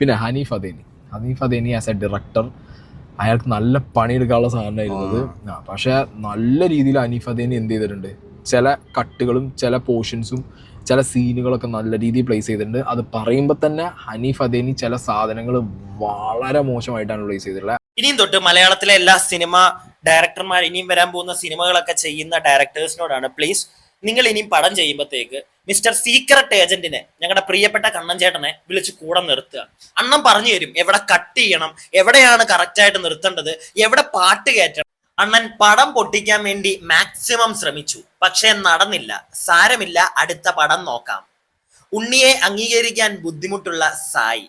പിന്നെ Haneef Adeni. Haneef Adeni as a director അയാൾക്ക് നല്ല പണിയെടുക്കാനുള്ള സാധനമായിരുന്നത്. ആ, പക്ഷെ നല്ല രീതിയിൽ ഹനീഫ് അദേനി എന്ത് ചെയ്തിട്ടുണ്ട്? ചില കട്ടുകളും ചില പോർഷൻസും ചില സീനുകളൊക്കെ നല്ല രീതിയിൽ പ്ലേസ് ചെയ്തിട്ടുണ്ട്. അത് പറയുമ്പോൾ തന്നെ ഹനീഫ് അദേനി ചില സാധനങ്ങൾ വളരെ മോശമായിട്ടാണ് പ്ലേസ് ചെയ്തിട്ടുള്ളത്. ഇനിയും തൊട്ട് മലയാളത്തിലെ എല്ലാ സിനിമ ഡയറക്ടർമാർ ഇനിയും വരാൻ പോകുന്ന സിനിമകളൊക്കെ ചെയ്യുന്ന ഡയറക്ടേഴ്സിനോടാണ് പ്ലീസ് നിങ്ങൾ ഇനിയും പടം ചെയ്യുമ്പോഴത്തേക്ക് മിസ്റ്റർ സീക്രട്ട് ഏജന്റിനെ ഞങ്ങളുടെ പ്രിയപ്പെട്ട കണ്ണൻ ചേട്ടനെ വിളിച്ച് കൂടെ നിർത്തുക. അണ്ണം പറഞ്ഞു തരും എവിടെ കട്ട് ചെയ്യണം എവിടെയാണ് കറക്റ്റായിട്ട് നിർത്തേണ്ടത് എവിടെ പാട്ട് കയറ്റണം. അണ്ണൻ പടം പൊട്ടിക്കാൻ വേണ്ടി മാക്സിമം ശ്രമിച്ചു പക്ഷേ നടന്നില്ല സാരമില്ല അടുത്ത പടം നോക്കാം. ഉണ്ണിയെ അംഗീകരിക്കാൻ ബുദ്ധിമുട്ടുള്ള സായി.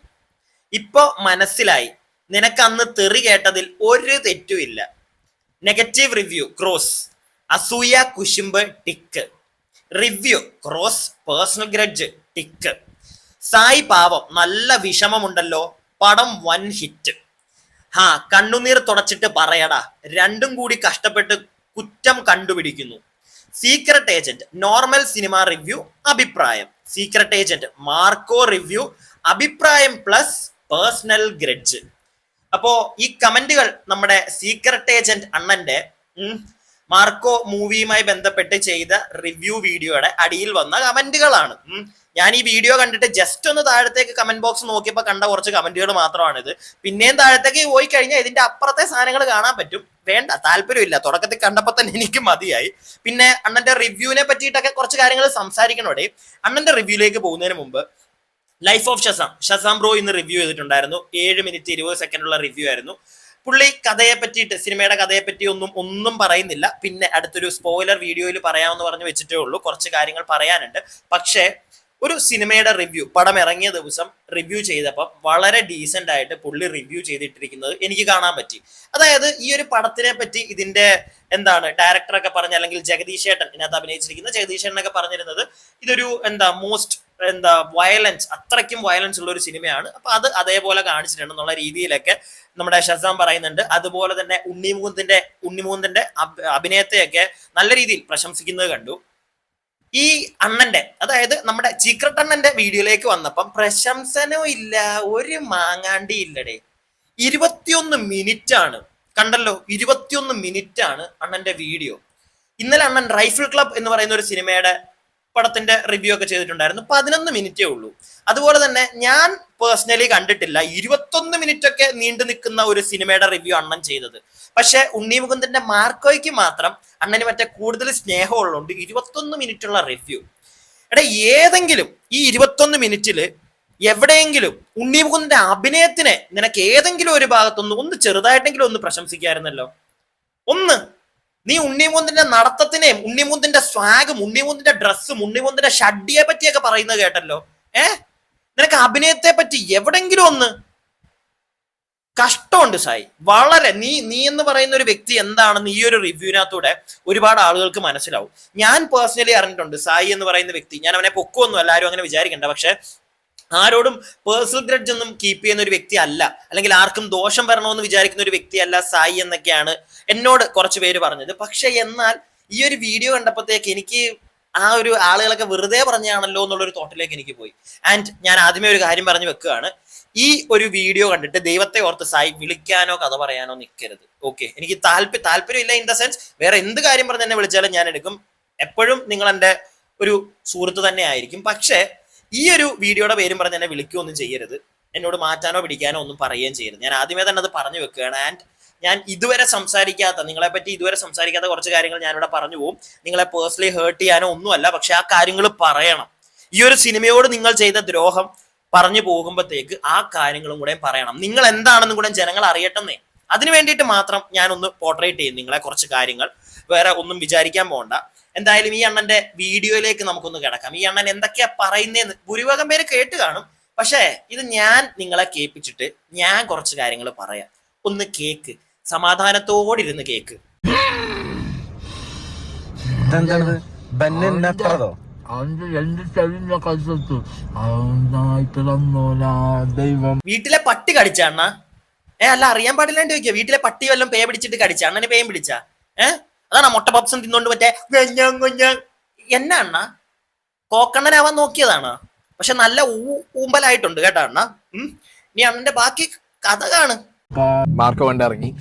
ഇപ്പോ മനസ്സിലായി നിനക്ക് അന്ന് തെറി കേട്ടതിൽ ഒരു തെറ്റുമില്ല. Negative review cross. അസൂയ കുശുമ്പ് tick. Review cross personal grudge tick Sai പാവം നല്ല വിഷമമുണ്ടല്ലോ. പടം വൻ ഹിറ്റ് ഹാ കണ്ണുനീർ തുടച്ചിട്ട് പറയടാ. രണ്ടും കൂടി കഷ്ടപ്പെട്ട് കുറ്റം കണ്ടുപിടിക്കുന്നു. Secret agent normal cinema review അഭിപ്രായം. സീക്രട്ട് ഏജന്റ് മാർക്കോ റിവ്യൂ അഭിപ്രായം പ്ലസ് പേഴ്സണൽ ഗ്രഡ്ജ് അപ്പോ ഈ കമന്റുകൾ നമ്മുടെ സീക്രട്ട് ഏജന്റ് അണ്ണന്റെ മാർക്കോ മൂവിയുമായി ബന്ധപ്പെട്ട് ചെയ്ത റിവ്യൂ വീഡിയോയുടെ അടിയിൽ വന്ന കമന്റുകളാണ്. ഞാൻ ഈ വീഡിയോ കണ്ടിട്ട് ജസ്റ്റ് ഒന്ന് താഴത്തേക്ക് കമന്റ് ബോക്സ് നോക്കിയപ്പോൾ കണ്ട കുറച്ച് കമന്റുകൾ മാത്രമാണിത്. പിന്നെയും താഴത്തേക്ക് പോയി കഴിഞ്ഞാൽ ഇതിന്റെ അപ്പുറത്തെ സാധനങ്ങൾ കാണാൻ പറ്റും. വേണ്ട താല്പര്യമില്ല. തുടക്കത്തിൽ കണ്ടപ്പോൾ തന്നെ എനിക്ക് മതിയായി. പിന്നെ അണ്ണന്റെ റിവ്യൂവിനെ പറ്റിയിട്ടൊക്കെ കുറച്ച് കാര്യങ്ങൾ സംസാരിക്കണോടെ അണ്ണന്റെ റിവ്യൂയിലേക്ക് പോകുന്നതിന് മുമ്പ് life of Shazam Shazam bro ഇന്ന് റിവ്യൂ ചെയ്തിട്ടുണ്ടായിരുന്നു. ഏഴ് മിനിറ്റ് ഇരുപത് സെക്കൻഡുള്ള റിവ്യൂ ആയിരുന്നു. പുള്ളി കഥയെ പറ്റിയിട്ട് സിനിമയുടെ കഥയെ പറ്റി ഒന്നും ഒന്നും പറയുന്നില്ല. പിന്നെ അടുത്തൊരു സ്പോയിലർ വീഡിയോയിൽ പറയാമെന്ന് പറഞ്ഞു വെച്ചിട്ടേ ഉള്ളൂ. കുറച്ച് കാര്യങ്ങൾ പറയാനുണ്ട്. പക്ഷേ ഒരു സിനിമയുടെ റിവ്യൂ പടം ഇറങ്ങിയ ദിവസം റിവ്യൂ ചെയ്തപ്പോൾ വളരെ ഡീസെന്റ് ആയിട്ട് പുള്ളി റിവ്യൂ ചെയ്തിട്ടിരിക്കുന്നത് എനിക്ക് കാണാൻ പറ്റി. അതായത് ഈ ഒരു പടത്തിനെ പറ്റി ഇതിന്റെ എന്താണ് ഡയറക്ടറൊക്കെ പറഞ്ഞ അല്ലെങ്കിൽ ജഗദീഷ് ഏട്ടൻ ഇതിനകത്ത് അഭിനയിച്ചിരിക്കുന്ന ജഗദീഷ് ഏട്ടനൊക്കെ പറഞ്ഞിരുന്നത് ഇതൊരു എന്താ മോസ്റ്റ് എന്താ വയലൻസ് അത്രയ്ക്കും വയലൻസ് ഉള്ള ഒരു സിനിമയാണ് അപ്പൊ അത് അതേപോലെ കാണിച്ചിട്ടുണ്ട് എന്നുള്ള രീതിയിലൊക്കെ നമ്മുടെ ഷസാം പറയുന്നുണ്ട്. അതുപോലെ തന്നെ ഉണ്ണിമൂന്തിന്റെ ഉണ്ണിമൂന്തിന്റെ അഭ്- അഭിനയത്തെയൊക്കെ നല്ല രീതിയിൽ പ്രശംസിക്കുന്നത് കണ്ടു. ഈ അണ്ണന്റെ അതായത് നമ്മുടെ ചീക്രട്ട് അണ്ണന്റെ വീഡിയോയിലേക്ക് വന്നപ്പം പ്രശംസനോ ഇല്ല ഒരു മാങ്ങാണ്ടി ഇല്ലടേ. ഇരുപത്തിയൊന്ന് മിനിറ്റ് ആണ് കണ്ടല്ലോ ഇരുപത്തിയൊന്ന് മിനിറ്റ് ആണ് അണ്ണന്റെ വീഡിയോ. ഇന്നലെ അണ്ണൻ റൈഫിൾ ക്ലബ് എന്ന് പറയുന്ന ഒരു സിനിമയുടെ പടത്തിന്റെ റിവ്യൂ ഒക്കെ ചെയ്തിട്ടുണ്ടായിരുന്നു. പതിനൊന്ന് മിനിറ്റേ ഉള്ളൂ. അതുപോലെ തന്നെ ഞാൻ പേഴ്സണലി കണ്ടിട്ടില്ല. ഇരുപത്തൊന്ന് മിനിറ്റ് ഒക്കെ നീണ്ടു നിൽക്കുന്ന ഒരു സിനിമയുടെ റിവ്യൂ അണ്ണൻ ചെയ്തത്. പക്ഷെ ഉണ്ണിമുകുന്ദന്റെ മാർക്കോയ്ക്ക് മാത്രം അണ്ണന് മറ്റേ കൂടുതൽ സ്നേഹമുള്ളതുകൊണ്ട് ഇരുപത്തൊന്ന് മിനിറ്റ് ഉള്ള റിവ്യൂ എടാ ഏതെങ്കിലും ഈ ഇരുപത്തൊന്ന് മിനിറ്റിൽ എവിടെയെങ്കിലും ഉണ്ണി ഉണ്ണിമുകുന്ദന്റെ അഭിനയത്തിനെ നിനക്ക് ഏതെങ്കിലും ഒരു ഭാഗത്തൊന്ന് ഒന്ന് ചെറുതായിട്ടെങ്കിലും ഒന്ന് പ്രശംസിക്കായിരുന്നല്ലോ. ഒന്ന് നീ ഉണ്ണിമുന്തിന്റെ നടത്തത്തിനെയും ഉണ്ണിമുന്തിന്റെ സ്വാഗും ഉണ്ണിമുന്തിന്റെ ഡ്രസ്സും ഉണ്ണിമുന്തിന്റെ ഷഡ്ഡിയെ പറ്റിയൊക്കെ പറയുന്നത് കേട്ടല്ലോ. ഏ? നിനക്ക് അഭിനയത്തെ പറ്റി എവിടെങ്കിലും ഒന്ന് കഷ്ടമുണ്ട് സായി. വളരെ നീ നീ എന്ന് പറയുന്ന ഒരു വ്യക്തി എന്താണെന്ന് ഈ ഒരു റിവ്യൂവിനകത്തൂടെ ഒരുപാട് ആളുകൾക്ക് മനസ്സിലാവും. ഞാൻ പേഴ്സണലി അറിഞ്ഞിട്ടുണ്ട്. സായി എന്ന് പറയുന്ന വ്യക്തി ഞാൻ അവനെ പൊക്കുമൊന്നും എല്ലാവരും അങ്ങനെ വിചാരിക്കണ്ട. പക്ഷെ ആരോടും പേഴ്സണൽ ഗ്രഡ്ജ് ഒന്നും കീപ്പ് ചെയ്യുന്ന ഒരു വ്യക്തി അല്ല. അല്ലെങ്കിൽ ആർക്കും ദോഷം വരണമെന്ന് വിചാരിക്കുന്ന ഒരു വ്യക്തിയല്ല സായി എന്നൊക്കെയാണ് എന്നോട് കുറച്ച് പേര് പറഞ്ഞത്. പക്ഷെ എന്നാൽ ഈ ഒരു വീഡിയോ കണ്ടപ്പോഴത്തേക്ക് എനിക്ക് ആ ഒരു ആളുകളൊക്കെ വെറുതെ പറഞ്ഞാണല്ലോ എന്നുള്ളൊരു തോട്ടിലേക്ക് എനിക്ക് പോയി. ആൻഡ് ഞാൻ ആദ്യമേ ഒരു കാര്യം പറഞ്ഞു വെക്കുകയാണ്. ഈ ഒരു വീഡിയോ കണ്ടിട്ട് ദൈവത്തെ ഓർത്ത് സായി വിളിക്കാനോ കഥ പറയാനോ നിൽക്കരുത് ഓക്കെ എനിക്ക് താല്പര്യം താല്പര്യമില്ല ഇൻ ദ സെൻസ് വേറെ എന്ത് കാര്യം പറഞ്ഞ് എന്നെ വിളിച്ചാലും ഞാൻ എടുക്കും. എപ്പോഴും നിങ്ങൾ എന്റെ ഒരു സുഹൃത്ത് തന്നെ ആയിരിക്കും. പക്ഷേ ഈ ഒരു വീഡിയോയുടെ പേരും പറഞ്ഞ് എന്നെ വിളിക്കുകയൊന്നും ചെയ്യരുത്. എന്നോട് മാറ്റാനോ പിടിക്കാനോ ഒന്നും പറയുകയും ചെയ്യരുത്. ഞാൻ ആദ്യമേ തന്നെ അത് പറഞ്ഞു വെക്കുകയാണ്. ആൻഡ് ഞാൻ ഇതുവരെ സംസാരിക്കാത്ത നിങ്ങളെ പറ്റി ഇതുവരെ സംസാരിക്കാത്ത കുറച്ച് കാര്യങ്ങൾ ഞാനിവിടെ പറഞ്ഞു പോകും. നിങ്ങളെ പേഴ്സണലി ഹേർട്ട് ചെയ്യാനോ ഒന്നുമല്ല പക്ഷെ ആ കാര്യങ്ങൾ പറയണം. ഈ ഒരു സിനിമയോട് നിങ്ങൾ ചെയ്ത ദ്രോഹം പറഞ്ഞു പോകുമ്പോഴത്തേക്ക് ആ കാര്യങ്ങളും കൂടെ പറയണം. നിങ്ങൾ എന്താണെന്നും കൂടെ ജനങ്ങൾ അറിയട്ടെന്നേ. അതിനു വേണ്ടിയിട്ട് മാത്രം ഞാനൊന്ന് പോർട്രേറ്റ് ചെയ്യും നിങ്ങളെ കുറച്ച് കാര്യങ്ങൾ. വേറെ ഒന്നും വിചാരിക്കാൻ പോകണ്ട എന്തായാലും ഈ അണ്ണന്റെ വീഡിയോയിലേക്ക് നമുക്കൊന്ന് കിടക്കാം. ഈ അണ്ണൻ എന്തൊക്കെയാ പറയുന്നതെന്ന് ഭൂരിഭാഗം പേര് കേട്ട് കാണും. പക്ഷേ ഇത് ഞാൻ നിങ്ങളെ കേൾപ്പിച്ചിട്ട് ഞാൻ കുറച്ച് കാര്യങ്ങൾ പറയാം. ഒന്ന് കേക്ക്. സമാധാനത്തോടിരുന്ന് കേക്ക്. വീട്ടിലെ പട്ടി കടിച്ചാണ അണ്ണ? ഏ അല്ല അറിയാൻ പാടില്ലാണ്ട് ചോദിക്കുക വീട്ടിലെ പട്ടി വല്ലതും പേ പിടിച്ചിട്ട് കടിച്ച? അണ്ണന് പേയും പിടിച്ച? ഏ? അതാണ് മുട്ട പപ്സും തിന്നോണ്ട് മറ്റേ എന്നാണ്. എന്നാ അണ്ണ? കോക്കണ്ണനാവാൻ നോക്കിയതാണ്. പക്ഷെ നല്ല ഊമ്പലായിട്ടുണ്ട് കേട്ടോ അണ്ണ. ഇനി അണ്ണന്റെ ബാക്കി കഥ കാണ്. മാർക്ക് വേണ്ട ഇറങ്ങി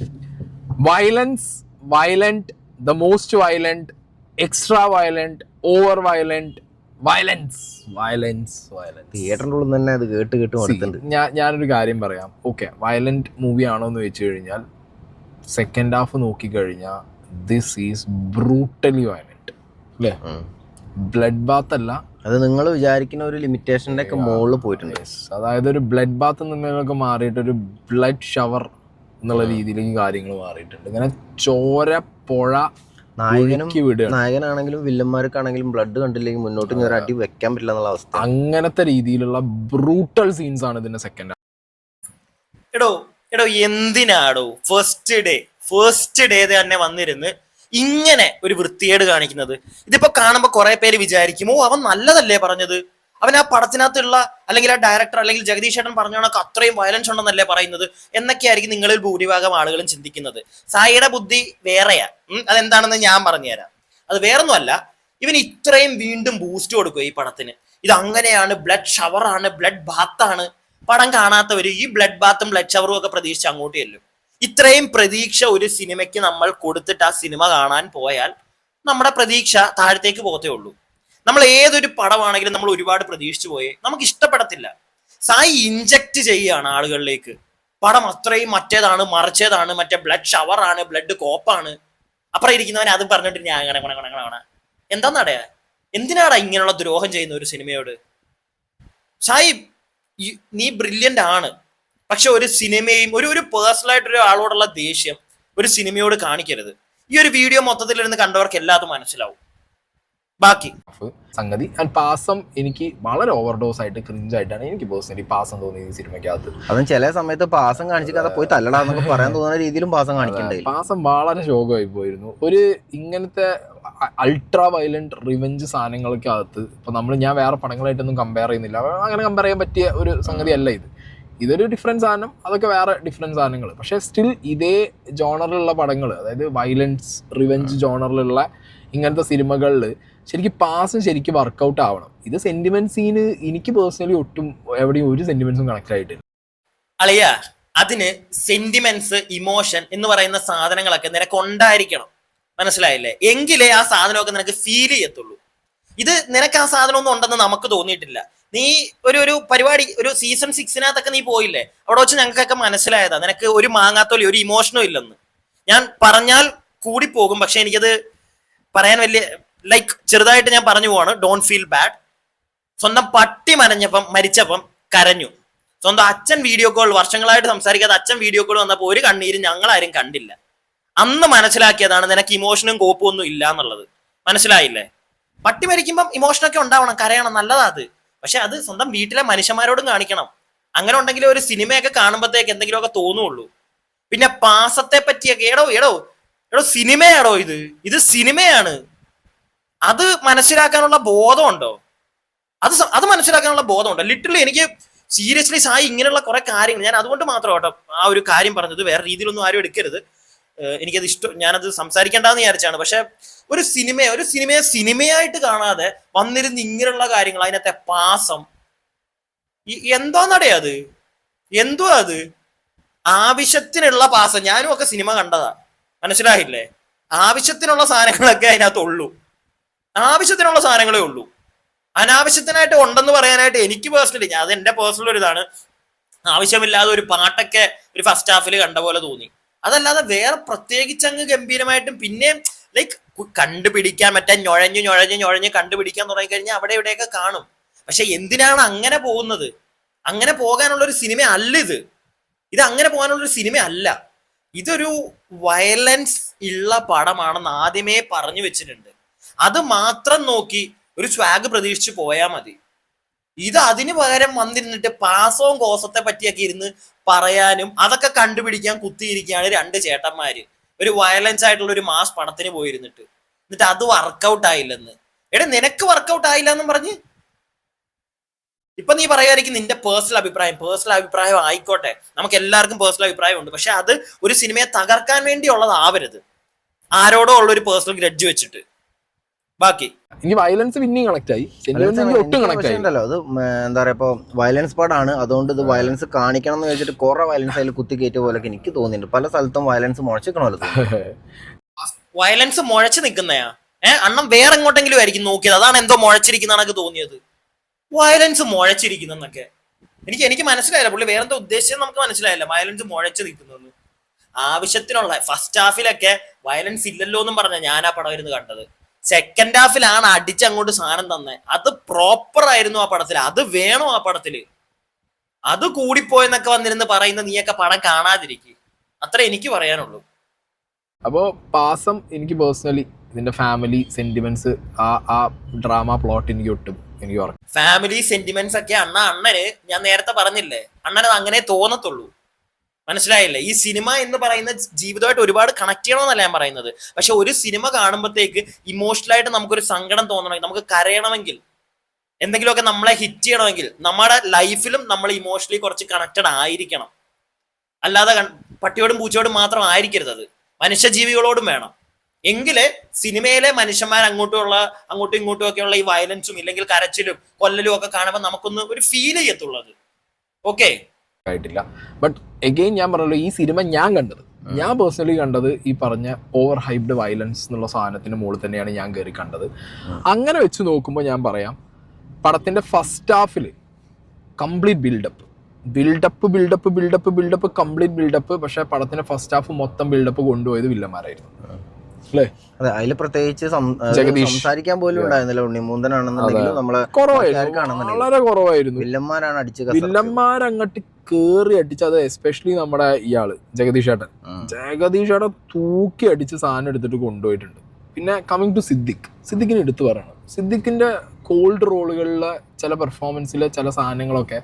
violence violent the most violent extra violent over violent violence violence violence തിയേറ്ററിന്റെ ഉള്ളിൽ തന്നെ അത് കേട്ട് കേട്ട് മടുത്തുണ്ട് ഞാൻ ഞാനൊരു കാര്യം പറയാം. ഓക്കെ വയലന്റ് മൂവി ആണോ എന്ന് വെച്ച് കഴിഞ്ഞാൽ സെക്കൻഡ് ഹാഫ് നോക്കിക്കഴിഞ്ഞാൽ ദിസ് ഈസ് ബ്രൂട്ടലി വയലന്റ് അല്ലേ ബ്ലഡ് ബാത്ത് അല്ല. അത് നിങ്ങൾ വിചാരിക്കുന്ന ഒരു ലിമിറ്റേഷന്റെ ഒക്കെ മുകളിൽ പോയിട്ടുണ്ട്. യെസ് അതായത് ഒരു ബ്ലഡ് ബാത്ത് നിന്നൊക്കെ മാറിയിട്ട് ഒരു ബ്ലഡ് ഷവർ എന്നുള്ള രീതിയിലേക്ക് കാര്യങ്ങൾ മാറിയിട്ടുണ്ട്. ഇങ്ങനെ ചോര പുഴ നായകനും നായകനാണെങ്കിലും വില്ലന്മാർക്കാണെങ്കിലും ബ്ലഡ് കണ്ടില്ലെങ്കിൽ മുന്നോട്ട് ഇങ്ങനെ അടി വെക്കാൻ പറ്റില്ല എന്നുള്ള അവസ്ഥ. അങ്ങനത്തെ രീതിയിലുള്ള ബ്രൂട്ടൽ സീൻസ് ആണ് ഇതിന്റെ സെക്കൻഡ് എടോ എടോ എന്തിനാടോ? ഫസ്റ്റ് ഡേ ഫസ്റ്റ് ഡേ തന്നെ വന്നിരുന്ന് ഇങ്ങനെ ഒരു വൃത്തികേട് കാണിക്കുന്നത്. ഇതിപ്പോ കാണുമ്പോ കുറെ പേര് വിചാരിക്കും ഓ അവൻ നല്ലതല്ലേ പറഞ്ഞത്? അവൻ ആ പടത്തിനകത്തുള്ള അല്ലെങ്കിൽ ആ ഡയറക്ടർ അല്ലെങ്കിൽ ജഗദീഷ് ചേട്ടൻ പറഞ്ഞ കണക്ക് അത്രയും വയലൻസ് ഉണ്ടെന്നല്ലേ പറയുന്നത്? എന്നൊക്കെയായിരിക്കും നിങ്ങളിൽ ഭൂരിഭാഗം ആളുകളും ചിന്തിക്കുന്നത്. സായിയുടെ ബുദ്ധി വേറെയാ. അതെന്താണെന്ന് ഞാൻ പറഞ്ഞുതരാം. അത് വേറൊന്നുമല്ല ഇവൻ ഇത്രയും വീണ്ടും ബൂസ്റ്റ് കൊടുക്കുക ഈ പടത്തിന്. ഇത് അങ്ങനെയാണ് ബ്ലഡ് ഷവറാണ് ബ്ലഡ് ബാത്താണ് പടം കാണാത്തവര് ഈ ബ്ലഡ് ബാത്തും ബ്ലഡ് ഷവറും ഒക്കെ പ്രതീക്ഷിച്ച് അങ്ങോട്ട് ചെല്ലും. ഇത്രയും പ്രതീക്ഷ ഒരു സിനിമയ്ക്ക് നമ്മൾ കൊടുത്തിട്ട് ആ സിനിമ കാണാൻ പോയാൽ നമ്മുടെ പ്രതീക്ഷ താഴത്തേക്ക് പോകത്തേ ഉള്ളൂ. നമ്മൾ ഏതൊരു പടമാണെങ്കിലും നമ്മൾ ഒരുപാട് പ്രതീക്ഷിച്ചു പോയേ. നമുക്ക് ഇഷ്ടപ്പെടത്തില്ല. സായി ഇഞ്ചക്ട് ചെയ്യുകയാണ് ആളുകളിലേക്ക്. പടം അത്രയും മറ്റേതാണ് മറിച്ചതാണ് മറ്റേ ബ്ലഡ് ഷവർ ആണ് ബ്ലഡ് കോപ്പാണ് അപ്പുറം ഇരിക്കുന്നവൻ അത് പറഞ്ഞിട്ട് ഞാൻ അങ്ങനെ അങ്ങനെ അങ്ങനെ അങ്ങനെ. എന്താന്നടയാ എന്തിനാടാ ഇങ്ങനെയുള്ള ദ്രോഹം ചെയ്യുന്ന ഒരു സിനിമയോട്? സായി നീ ബ്രില്യന്റ് ആണ്. പക്ഷെ ഒരു സിനിമയും ഒരു ഒരു പേഴ്സണലായിട്ട് ഒരാളോടുള്ള ദേഷ്യം ഒരു സിനിമയോട് കാണിക്കരുത്. ഈ ഒരു വീഡിയോ മൊത്തത്തിൽ ഇരുന്ന് കണ്ടവർക്ക് എല്ലാതും മനസ്സിലാവും. ബാക്കി. സംഗതി ആൻഡ് പാസം എനിക്ക് വളരെ ഓവർഡോസ് ആയിട്ട് ക്രിഞ്ച് ആയിട്ടാണ് എനിക്ക് പേഴ്സണലി പാസം തോന്നിയത് ഈ സിനിമയ്ക്കകത്ത്. അതും ചില സമയത്ത് പാസം കാണിച്ചിട്ട് കഥ പോയി തല്ലടാന്നൊക്കെ പറയാൻ തോന്നുന്ന രീതിയിലും പാസം കാണിക്കണ്ടായി പാസം വളരെ ശോകമായി പോയിരുന്നു. ഒരു ഇങ്ങനത്തെ അൾട്രാ വയലന്റ് റിവെഞ്ച് സാധനങ്ങൾക്കകത്ത് ഇപ്പൊ നമ്മൾ ഞാൻ വേറെ പടങ്ങളായിട്ടൊന്നും കമ്പയർ ചെയ്യുന്നില്ല. അങ്ങനെ കമ്പയർ ചെയ്യാൻ പറ്റിയ ഒരു സംഗതി അല്ല ഇത്. ഇതൊരു ഡിഫറെന്റ് സാധനം അതൊക്കെ വേറെ ഡിഫറെന്റ് സാധനങ്ങൾ പക്ഷേ സ്റ്റിൽ ഇതേ ജോണറിലുള്ള പടങ്ങൾ അതായത് വയലൻസ് റിവെഞ്ച് ജോണറിലുള്ള ഇങ്ങനത്തെ സിനിമകളിൽ ശരിക്കും പാസും ശരിക്കും വർക്കൗട്ട് ആവണം. ഇത് സെന്റിമെന്റ് സീന് എനിക്ക് പേഴ്സണലി ഒട്ടും എവിടെയും ഒരു സെന്റിമെന്റ്സും കണക്ട് ആയിട്ടില്ല. അളിയ അതിന് സെന്റിമെന്റ്സ് ഇമോഷൻ എന്ന് പറയുന്ന സാധനങ്ങളൊക്കെ നിനക്ക് ഉണ്ടായിരിക്കണം. മനസ്സിലായില്ലേ? എങ്കിലേ ആ സാധനമൊക്കെ നിനക്ക് ഫീൽ ചെയ്യത്തുള്ളൂ. ഇത് നിനക്ക് ആ സാധനം ഒന്നും ഉണ്ടെന്ന് നമുക്ക് തോന്നിയിട്ടില്ല. നീ ഒരു ഒരു പരിപാടി ഒരു സീസൺ സിക്സിനകത്തൊക്കെ നീ പോയില്ലേ? അവിടെ വെച്ച് ഞങ്ങൾക്കൊക്കെ മനസ്സിലായതാ. നിനക്ക് ഒരു മാങ്ങാത്തോലി ഒരു ഇമോഷനോ ഇല്ലെന്ന്. ഞാൻ പറഞ്ഞാൽ കൂടി പോകും പക്ഷെ എനിക്കത് പറയാൻ വലിയ ലൈക്ക് ചെറുതായിട്ട് ഞാൻ പറഞ്ഞു പോവാണ്. ഡോണ്ട് ഫീൽ ബാഡ് സ്വന്തം പട്ടി മനഞ്ഞപ്പം മരിച്ചപ്പം കരഞ്ഞു. സ്വന്തം അച്ഛൻ വീഡിയോ കോൾ വർഷങ്ങളായിട്ട് സംസാരിക്കാതെ അച്ഛൻ വീഡിയോ കോൾ വന്നപ്പോൾ ഒരു കണ്ണീരും ഞങ്ങളാരും കണ്ടില്ല. അന്ന് മനസ്സിലാക്കിയതാണ് നിനക്ക് ഇമോഷനും കോപ്പും ഒന്നും ഇല്ല എന്നുള്ളത് മനസ്സിലായില്ലേ? പട്ടി മരിക്കുമ്പം ഇമോഷനൊക്കെ ഉണ്ടാവണം കരയണം നല്ലതാ അത്. പക്ഷെ അത് സ്വന്തം വീട്ടിലെ മനുഷ്യന്മാരോടും കാണിക്കണം. അങ്ങനെ ഉണ്ടെങ്കിൽ ഒരു സിനിമയൊക്കെ കാണുമ്പോഴത്തേക്ക് എന്തെങ്കിലുമൊക്കെ തോന്നുള്ളൂ. പിന്നെ പാസത്തെ പറ്റിയൊക്കെ എടോ എടോ എടോ സിനിമയാണോ ഇത്? ഇത് സിനിമയാണ്. അത് മനസ്സിലാക്കാനുള്ള ബോധമുണ്ടോ? അത് അത് മനസ്സിലാക്കാനുള്ള ബോധമുണ്ടോ? ലിറ്ററലി എനിക്ക് സീരിയസ്ലി സായി ഇങ്ങനെയുള്ള കുറെ കാര്യങ്ങൾ. ഞാൻ അതുകൊണ്ട് മാത്രം കേട്ടോ ആ ഒരു കാര്യം പറഞ്ഞത്. വേറെ രീതിയിലൊന്നും ആരും എടുക്കരുത്. എനിക്കത് ഇഷ്ടം ഞാനത് സംസാരിക്കേണ്ടെന്ന് വിചാരിച്ചാണ്. പക്ഷെ ഒരു സിനിമയെ ഒരു സിനിമയെ സിനിമയായിട്ട് കാണാതെ വന്നിരുന്ന് ഇങ്ങനെയുള്ള കാര്യങ്ങൾ അതിനകത്തെ പാസം എന്തോ എന്താന്നടേ അത്? എന്തുവാ അത്? ആവശ്യത്തിനുള്ള പാസം. ഞാനും ഒക്കെ സിനിമ കണ്ടതാ. മനസ്സിലായില്ലേ? ആവശ്യത്തിനുള്ള സാധനങ്ങളൊക്കെ അതിനകത്ത് ഉള്ളൂ ആവശ്യത്തിനുള്ള സാധനങ്ങളേ ഉള്ളൂ. അനാവശ്യത്തിനായിട്ട് ഉണ്ടെന്ന് പറയാനായിട്ട് എനിക്ക് പേഴ്സണലി ഞാൻ അത് എന്റെ പേഴ്സണൽ ഒരു ഇതാണ്. ആവശ്യമില്ലാതെ ഒരു പാട്ടൊക്കെ ഒരു ഫസ്റ്റ് ഹാഫിൽ കണ്ട പോലെ തോന്നി. അതല്ലാതെ വേറെ പ്രത്യേകിച്ച് അങ്ങ് ഗംഭീരമായിട്ടും പിന്നെയും ലൈക്ക് കണ്ടുപിടിക്കാൻ മറ്റേ ഞൊഴഞ്ഞ് ഞൊഴഞ്ഞ് ഞൊഴഞ്ഞ് കണ്ടുപിടിക്കാൻ തുടങ്ങി കഴിഞ്ഞാൽ അവിടെ ഇവിടെയൊക്കെ കാണും. പക്ഷെ എന്തിനാണ് അങ്ങനെ പോകുന്നത്? അങ്ങനെ പോകാനുള്ളൊരു സിനിമ അല്ല ഇത്. ഇത് അങ്ങനെ പോകാനുള്ളൊരു സിനിമ അല്ല. ഇതൊരു വയലൻസ് ഉള്ള പടമാണെന്ന് ആദ്യമേ പറഞ്ഞു വെച്ചിട്ടുണ്ട്. അത് മാത്രം നോക്കി ഒരു സ്വാഗ് പ്രതീക്ഷിച്ച് പോയാൽ മതി. ഇത് അതിന് പകരം വന്നിരുന്നിട്ട് പാസവും കോസത്തെ പറ്റിയൊക്കെ ഇരുന്ന് പറയാനും അതൊക്കെ കണ്ടുപിടിക്കാൻ കുത്തിയിരിക്കുകയാണ് രണ്ട് ചേട്ടന്മാര്. ഒരു വയലൻസ് ആയിട്ടുള്ള ഒരു മാസ് പടത്തിന് പോയിരുന്നിട്ട്. എന്നിട്ട് അത് വർക്കൗട്ട് ആയില്ലെന്ന്. എടാ നിനക്ക് വർക്കൗട്ട് ആയില്ല എന്നും പറഞ്ഞ്? ഇപ്പൊ നീ പറയുമായിരിക്കും നിന്റെ പേഴ്സണൽ അഭിപ്രായം. പേഴ്സണൽ അഭിപ്രായം ആയിക്കോട്ടെ. നമുക്ക് എല്ലാവർക്കും പേഴ്സണൽ അഭിപ്രായം ഉണ്ട്. പക്ഷെ അത് ഒരു സിനിമയെ തകർക്കാൻ വേണ്ടി വേണ്ടിയുള്ളതാവരുത്. ആരോടോ ഉള്ള ഒരു പേഴ്സണൽ ഗ്രഡ്ജ് വെച്ചിട്ട്. ബാക്കി. എനിക്ക് വയലൻസ് പിന്നെയും കണക്ട് ആയി. എനിക്ക് ഒട്ടും കണക്ട് ഉണ്ടല്ലോ അത് എന്താ പറയാ ഇപ്പൊ വയലൻസ് പാടാണ്. അതുകൊണ്ട് ഇത് വയലൻസ് കാണിക്കണം എന്ന് വെച്ചിട്ട് കുറെ വയലൻസ് അതിൽ കുത്തി കയറ്റിയ പോലെ എനിക്ക് തോന്നിയിട്ടുണ്ട്. പല സ്ഥലത്തും വയലൻസ് മുഴച്ചിക്കണമല്ലോ വയലൻസ് മുഴച്ചു നിൽക്കുന്നയാ ഏഹ് അണ്ണം വേറെ എങ്ങോട്ടെങ്കിലും ആയിരിക്കും നോക്കിയത്. അതാണ് എന്തോ മുഴച്ചിരിക്കുന്നതൊക്കെ തോന്നിയത്. വയലൻസ് മുഴച്ചിരിക്കുന്നൊക്കെ എനിക്ക് എനിക്ക് മനസ്സിലായില്ല. പുള്ളി വേറെന്തോ ഉദ്ദേശിച്ചത് നമുക്ക് മനസ്സിലായില്ല. വയലൻസ് മുഴച്ചു നിൽക്കുന്നതെന്ന് ആവശ്യത്തിനുള്ള ഫസ്റ്റ് ഹാഫിലൊക്കെ വയലൻസ് ഇല്ലല്ലോ എന്നും പറഞ്ഞ ഞാൻ ആ പടം ഇരുന്ന് കണ്ടത്. സെക്കൻഡ് ഹാഫിലാണ് അടിച്ച് അങ്ങോട്ട് സാധനം തന്നെ. അത് പ്രോപ്പർ ആയിരുന്നു ആ പടത്തിൽ അത് വേണോ ആ പടത്തിൽ? അത് കൂടിപ്പോയെന്നൊക്കെ വന്നിരുന്ന് പറയുന്ന നീയൊക്കെ പടം കാണാതിരിക്കും. അത്ര എനിക്ക് പറയാനുള്ളൂ. അപ്പോൾ പാസം എനിക്ക് പേഴ്സണലി ഇതിന്റെ ഫാമിലി സെന്റിമെന്റ്സ് ആ ആ ഡ്രാമ പ്ലോട്ട് എനിക്ക് ഒട്ടും എനിക്ക് ഫാമിലി സെന്റിമെന്റ്സ് ഒക്കെ അണ്ണ അണ്ണന് ഞാൻ നേരത്തെ പറഞ്ഞില്ലേ? അണ്ണന് അങ്ങനെ തോന്നത്തുള്ളൂ. മനസ്സിലായില്ലേ? ഈ സിനിമ എന്ന് പറയുന്ന ജീവിതമായിട്ട് ഒരുപാട് കണക്ട് ചെയ്യണമെന്നല്ല ഞാൻ പറയുന്നത്. പക്ഷെ ഒരു സിനിമ കാണുമ്പോഴത്തേക്ക് ഇമോഷണൽ ആയിട്ട് നമുക്കൊരു സങ്കടം തോന്നണമെങ്കിൽ നമുക്ക് കരയണമെങ്കിൽ എന്തെങ്കിലുമൊക്കെ നമ്മളെ ഹിറ്റ് ചെയ്യണമെങ്കിൽ നമ്മുടെ ലൈഫിലും നമ്മൾ ഇമോഷണലി കുറച്ച് കണക്റ്റഡ് ആയിരിക്കണം. അല്ലാതെ പട്ടിയോടും പൂച്ചയോടും മാത്രം ആയിരിക്കരുത് അത്. മനുഷ്യജീവികളോടും വേണം. എങ്കിൽ സിനിമയിലെ മനുഷ്യന്മാർ അങ്ങോട്ടുമുള്ള അങ്ങോട്ടും ഇങ്ങോട്ടും ഒക്കെയുള്ള ഈ വയലൻസും ഇല്ലെങ്കിൽ കരച്ചിലും കൊല്ലലും ഒക്കെ കാണുമ്പോൾ നമുക്കൊന്ന് ഒരു ഫീൽ ചെയ്യത്തുള്ളത് ഓക്കെ ആയിട്ടില്ല. ബട്ട് എഗെയിൻ ഞാൻ പറഞ്ഞല്ലോ ഈ സിനിമ ഞാൻ കണ്ടത്. ഞാൻ പേഴ്സണലി കണ്ടത് ഈ പറഞ്ഞ ഓവർ ഹൈബ്ഡ് വയലൻസ് എന്നുള്ള സാധനത്തിന് മുകളിൽ തന്നെയാണ് ഞാൻ കയറി കണ്ടത്. അങ്ങനെ വെച്ച് നോക്കുമ്പോൾ ഞാൻ പറയാം പടത്തിന്റെ ഫസ്റ്റ് ഹാഫിൽ complete build up build up build up build up build up complete build up പക്ഷേ പടത്തിന്റെ ഫസ്റ്റ് ഹാഫ് മൊത്തം ബിൽഡപ്പ് കൊണ്ടുപോയത് വില്ലന്മാരായിരുന്നു. അല്ലേ അതെ അതിൽ പ്രത്യേകിച്ച് അത്. സംസാരിക്കാൻ പോലും ഉണ്ടായിരുന്നില്ല. ഉണ്ണിമൂന്തനാണെന്നുണ്ടെങ്കിലും നമ്മളെ വളരെ കുറവായിരുന്നു. വില്ലന്മാരാണ് അടിച്ച്. വില്ലന്മാരങ്ങട്ട് കേറി അടിച്ചത് എസ്പെഷ്യലി നമ്മുടെ ഇയാൾ ജഗദീഷ് ഏട്ടൻ. ജഗദീഷ് ഏട്ടൻ തൂക്കി അടിച്ച് സാധനം എടുത്തിട്ട് കൊണ്ടുപോയിട്ടുണ്ട്. പിന്നെ കമ്മിങ് ടു സിദ്ദിഖ്. സിദ്ദിഖിന് എടുത്തു പറയണം. സിദ്ദിഖിന്റെ കോൾഡ് റോളുകളിലെ ചില പെർഫോമൻസിലെ ചില സാധനങ്ങളൊക്കെ